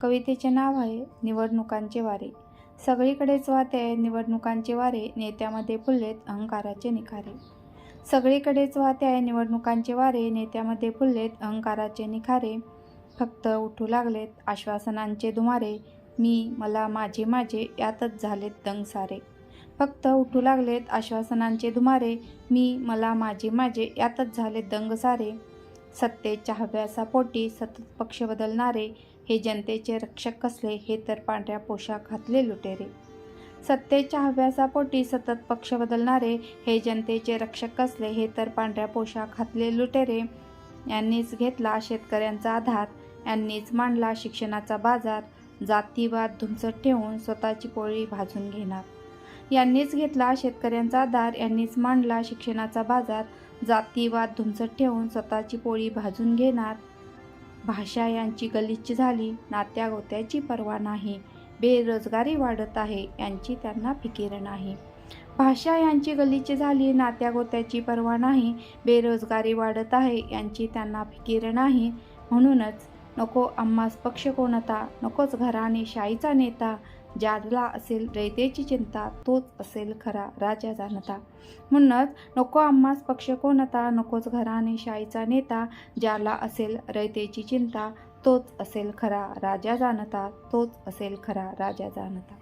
कवितेचे नाव आहे निवडणुकांचे वारे. सगळीकडेच वाहते आहे निवडणुकांचे वारे नेत्यामध्ये फुललेत अहंकाराचे निखारे. सगळीकडेच वाहते आहे निवडणुकांचे वारे नेत्यामध्ये फुललेत अहंकाराचे निखारे. फक्त उठू लागलेत आश्वासनांचे दुमारे. मी मला माझे माझे यातच झालेत दंग सारे. फक्त उठू लागलेत आश्वासनांचे दुमारे. मी मला माझे माझे यातच झालेत दंग सारे. सत्तेच्या हव्यासापोटी सतत पक्ष बदलणारे हे जनतेचे रक्षक कसले हे तर पांढऱ्या पोशाख घातले लुटेरे. सत्तेच्या हव्यासापोटी सतत पक्ष बदलणारे हे जनतेचे रक्षक कसले हे तर पांढऱ्या पोशाख घातले लुटेरे. यांनीच घेतला शेतकऱ्यांचा आधार यांनीच मांडला शिक्षणाचा बाजार जातीवाद धुमसत ठेवून स्वतःची पोळी भाजून घेणार. यांनीच घेतला शेतकऱ्यांचा दार यांनीच मांडला शिक्षणाचा बाजार जातीवाद धुमसत ठेवून स्वतःची पोळी भाजून घेणार. भाषा यांची गलिच्छ झाली नात्या गोत्याची पर्वा नाही बेरोजगारी वाढत आहे यांची त्यांना फिकीर नाही. भाषा यांची गलिच्छ झाली नात्या गोत्याची पर्वा नाही बेरोजगारी वाढत आहे यांची त्यांना फिकीर नाही. म्हणूनच नको आम्हास पक्ष कोणता नकोच घराने शाहीचा नेता ज्याला असेल रयतेची चिंता तोच असेल खरा राजा जाणता. म्हणूनच नको आम्हास पक्ष कोणता नकोच घराने शाहीचा नेता. ज्याला असेल रयतेची चिंता तोच असेल खरा राजा जाणता तोच असेल खरा राजा जाणता.